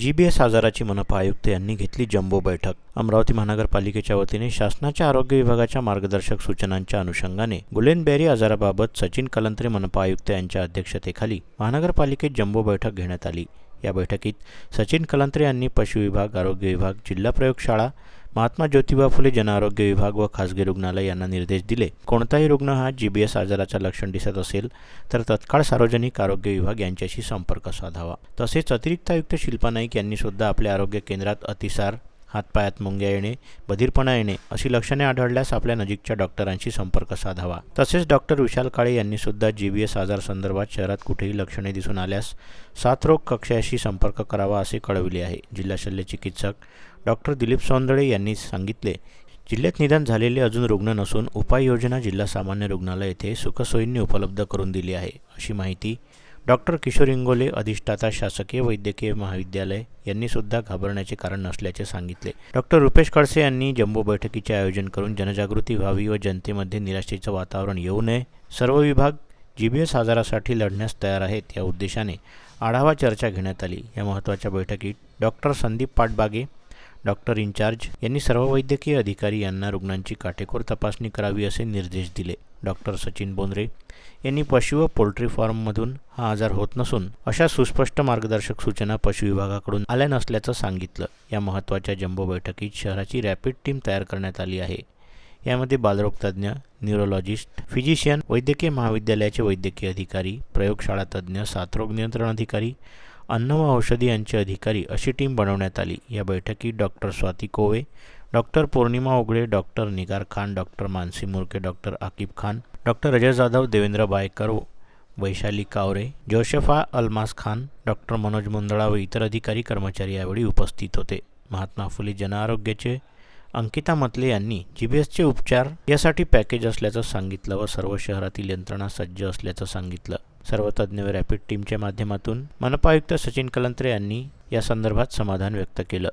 GBS आजाराची मनपा आयुक्त यांनी घेतली जम्बो बैठक. अमरावती महानगरपालिकेच्या वतीने शासनाच्या आरोग्य विभागाच्या मार्गदर्शक सूचनांच्या अनुषंगाने गुलेनबेरी आजाराबाबत सचिन कलंत्रे मनपा आयुक्त यांच्या अध्यक्षतेखाली महानगरपालिकेत जम्बो बैठक घेण्यात आली. या बैठकीत सचिन कलंत्रे यांनी पशु विभाग आरोग्य विभाग जिल्हा प्रयोगशाळा महात्मा ज्योतिबा फुले जनआरोग्य विभाग व खासगी रुग्णालय यांना निर्देश दिले. कोणताही रुग्ण हा जीबीएस आजाराचा लक्षण दिसत असेल तर तत्काळ सार्वजनिक आरोग्य विभाग यांच्याशी संपर्क साधावा. तसेच अतिरिक्त आयुक्त शिल्पा नाईक यांनी सुद्धा आपल्या आरोग्य केंद्रात अतिसार हातपायात मुंग्या येणे बधिरपणा येणे अशी लक्षणे आढळल्यास आपल्या नजीकच्या डॉक्टरांशी संपर्क साधावा. तसेच डॉक्टर विशाल काळे यांनी सुद्धा एस आजार संदर्भात शहरात कुठेही लक्षणे दिसून आल्यास साथरोग कक्षाशी संपर्क करावा असे कळविले आहे. जिल्हा शल्य चिकित्सक डॉक्टर दिलीप सौंदळे यांनी सांगितले जिल्ह्यात निदान झालेले अजून रुग्ण नसून उपाययोजना जिल्हा सामान्य रुग्णालय येथे सुखसोयींनी उपलब्ध करून दिली आहे अशी माहिती डॉक्टर किशोर इंगोले अधिष्ठाता शासकीय वैद्यकीय महाविद्यालय यांनी सुद्धा घाबरण्याचे कारण नसल्याचे सांगितले. डॉक्टर रुपेश खडसे यांनी जम्बो बैठकीचे आयोजन करून जनजागृती व्हावी व जनतेमध्ये निराशेचं वातावरण येऊ नये सर्व विभाग जीबीएस आजारासाठी लढण्यास तयार आहेत या उद्देशाने आढावा चर्चा घेण्यात आली. या महत्त्वाच्या बैठकीत doctor Sandeep Patbage doctor incharge यांनी सर्व वैद्यकीय अधिकारी यांना रुग्णांची काटेकोर तपासणी करावी असे निर्देश दिले. डॉक्टर सचिन बोंद्रे यांनी पशु व पोल्ट्री फार्ममधून हा आजार होत नसून अशा सुस्पष्ट मार्गदर्शक सूचना पशु विभागाकडून आल्या नसल्याचं सांगितलं. या महत्त्वाच्या जम्बो बैठकीत शहराची रॅपिड टीम तयार करण्यात आली आहे. यामध्ये बालरोगतज्ञ न्यूरोलॉजिस्ट फिजिशियन वैद्यकीय महाविद्यालयाचे वैद्यकीय अधिकारी प्रयोगशाळा तज्ज्ञ साथरोग नियंत्रण अधिकारी अन्न व औषधी यांचे अधिकारी अशी टीम बनवण्यात आली. या बैठकीत doctor Swati Kove doctor Pournima Ugale doctor Nigar Khan doctor Mansi Murke doctor Akib Khan doctor Ajay Jadhav Devendra Baykar Vaishali Kaware Josepha Almas Khan doctor Manoj Mundhala व इतर अधिकारी कर्मचारी यावेळी उपस्थित होते. महात्मा फुले जनआरोग्याचे अंकिता मतले यांनी जीबीएसचे उपचार यासाठी पॅकेज असल्याचं सांगितलं व सर्व शहरातील यंत्रणा सज्ज असल्याचं सांगितलं. सर्व तज्ज्ञ व रॅपिड टीमच्या माध्यमातून मनपा आयुक्त सचिन कलंत्रे यांनी या संदर्भात समाधान व्यक्त केलं.